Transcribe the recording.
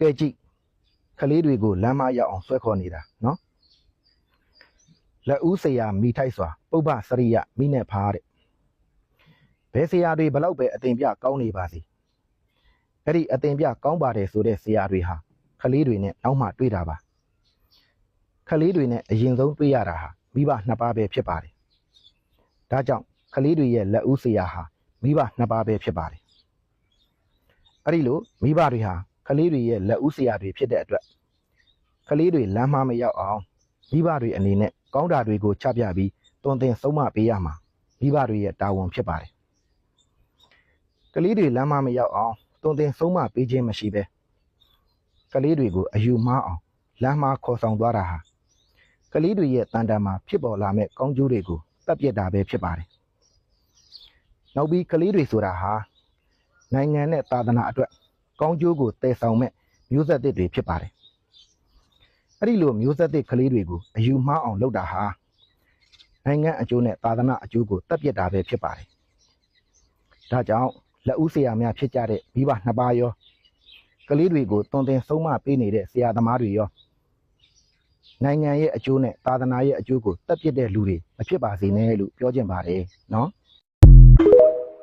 ကဲကြည့်ကလေးတွေကိုလမ်းမရောက်အောင်ဆွဲခေါ်နေတာနော်လက်ဦးဆရာမိထိုက်စွာပုပ္ပစရိယမိနဲ့ဖားတဲ့ဘယ်ဆရာတွေဘလောက်ပဲအတင်ပြကောင်းနေပါစေအဲ့ဒီအတင်ပြကောင်းပါတယ်ဆိုတဲ့ဆရာတွေဟာကလေးတွေနဲ့နောက်မှတွေ့တာပါကလေးတွေနဲ့အရင်ဆုံးတွေ့ရတာဟာမိဘနှစ်ပါးပဲဖြစ်ပါတယ်ဒါကြောင့်ကလေးတွေရဲ့လက်ဦးဆရာဟာမိဘနှစ်ပါးပဲဖြစ်ပါတယ်အဲ့ဒီလိုမိဘတွေဟာ ကလေးတွေရဲ့လက်ဦးဆရာတွေဖြစ်တဲ့အတွက်ကလေးတွေလမ်းမမရောက်အောင်မိဘတွေအနေနဲ့ကောင်းတာတွေကိုချပြပြီးတွင်တင်ဆုံးမပေးရမှာမိဘတွေရဲ့တာဝန်ဖြစ်ပါတယ်ကလေးတွေလမ်းမမရောက်အောင်တွင်တင်ဆုံးမပေးခြင်းမရှိပဲကလေးတွေကိုအယူမှားအောင်လမ်းမခေါ်ဆောင်သွားတာဟာကလေးတွေရဲ့တန်တန်မှာဖြစ်ပေါ်လာမဲ့ကောင်းကျိုးတွေကိုတပ်ပြစ်တာပဲဖြစ်ပါတယ်နောက်ပြီးကလေးတွေဆိုတာဟာနိုင်ငံနဲ့သာသနာအတွက် ကောင်းကျိုးကိုတည်ဆောင်မဲ့မျိုးဆက်သစ်တွေဖြစ်ပါတယ်။အဲ့ဒီလိုမျိုးဆက်သစ်ကလေးတွေကိုအယူမှားအောင်လုပ်တာဟာနိုင်ငံအကျိုးနဲ့သာသနာအကျိုးကိုတပ်ပစ်တာပဲဖြစ်ပါတယ်။ဒါကြောင့်လက်ဦးဆရာများဖြစ်ကြတဲ့မိဘနှစ်ပါးရောကလေးတွေကိုတွင်တင်ဆုံးမပေးနေတဲ့ဆရာသမားတွေရောနိုင်ငံရဲ့အကျိုးနဲ့သာသနာရဲ့အကျိုးကိုတပ်ပစ်တဲ့လူတွေမဖြစ်ပါစေနဲ့လို့ပြောချင်ပါတယ်နော်။